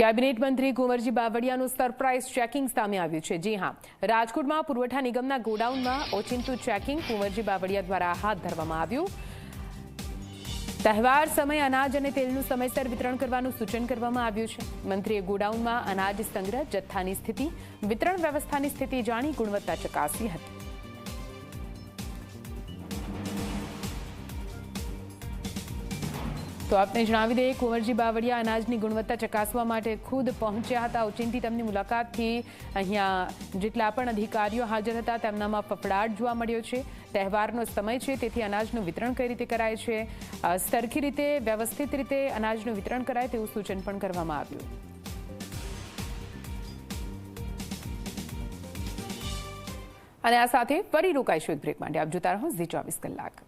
Cabinet મંત્રી Kunvarji બાવળિયાનું surprise checking સામે આવ્યું છે. જી હા, રાજકોટમાં પુરવઠા નિગમના ગોડાઉનમાં ઓચિંતું ચેકિંગ કુંવરજી બાવળિયા દ્વારા હાથ ધરવામાં આવ્યું. તહેવાર સમયે અનાજ અને તેલનું સમયસર વિતરણ કરવાનું સૂચન કરવામાં આવ્યું છે. મંત્રીએ ગોડાઉનમાં અનાજ સંગ્રહ, જથ્થાની સ્થિતિ, વિતરણ વ્યવસ્થાની સ્થિતિ જાણી ગુણવત્તા ચકાસી હતી. તો આપને જણાવી દઈએ, કુંવરજી બાવળિયા અનાજની ગુણવત્તા ચકાસવા માટે ખુદ પહોંચ્યા હતા. ઉચિંતી તેમની મુલાકાતથી અહીંયા જેટલા પણ અધિકારીઓ હાજર હતા, તેમનામાં ફફડાટ જોવા મળ્યો છે. તહેવારનો સમય છે, તેથી અનાજનું વિતરણ કઈ રીતે કરાય છે? સરખી રીતે, વ્યવસ્થિત રીતે અનાજનું વિતરણ કરાય તેવું સૂચન પણ કરવામાં આવ્યું. અને આ સાથે ફરી રોકાઈશું એક બ્રેક માટે. આપ જોતા રહો ઝી ચોવીસ કલાક.